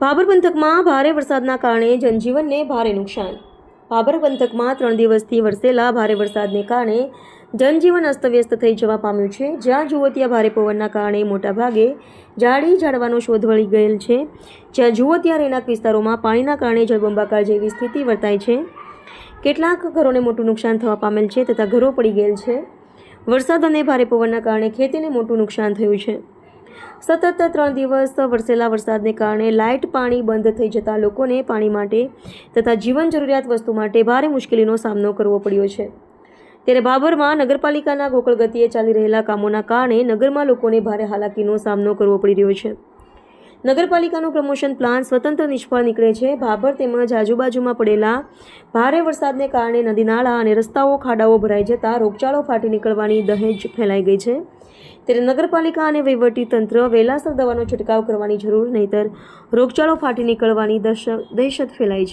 ભાભર પંથકમાં ભારે વરસાદના કારણે જનજીવનને ભારે નુકસાન. ભાભર પંથકમાં ત્રણ દિવસથી વરસેલા ભારે વરસાદને કારણે જનજીવન અસ્તવ્યસ્ત થઈ જવા પામ્યું છે. જ્યાં જુઓ ત્યાં ભારે પવનના કારણે મોટાભાગે ઝાડી ઝાડવાનો શોધ વળી ગયેલ છે. જ્યાં જુઓ ત્યાં રહેણાંક વિસ્તારોમાં પાણીના કારણે જળબંબાકાર જેવી સ્થિતિ વર્તાય છે. કેટલાક ઘરોને મોટું નુકસાન થવા પામેલ છે તથા ઘરો પડી ગયેલ છે. વરસાદ અને ભારે પવનના કારણે ખેતીને મોટું નુકસાન થયું છે. સતત ત્રણ દિવસ વરસેલા વરસાદને કારણે લાઇટ પાણી બંધ થઈ જતા લોકોને પાણી માટે તથા જીવન જરૂરિયાત વસ્તુ માટે ભારે મુશ્કેલીનો સામનો કરવો પડ્યો છે. ત્યારે બાબરમાં નગરપાલિકાના ગોકળગતિએ ચાલી રહેલા કામોના કારણે નગરમાં લોકોને ભારે હાલાકીનો સામનો કરવો પડી રહ્યો છે. નગરપાલિકાનું પ્રમોશન પ્લાન સ્વતંત્ર નિષ્ફળ નીકળે છે. ભાભર તેમજ આજુબાજુમાં પડેલા ભારે વરસાદને કારણે નદી નાળા અને રસ્તાઓ ખાડાઓ ભરાઈ જતા રોગચાળો ફાટી નીકળવાની દહેજ ફેલાઈ ગઈ છે. ત્યારે નગરપાલિકા અને વહીવટી તંત્ર વહેલાસર દવાનો છંટકાવ કરવાની જરૂર, નહીતર રોગચાળો ફાટી નીકળવાની દહેશત ફેલાઈ છે.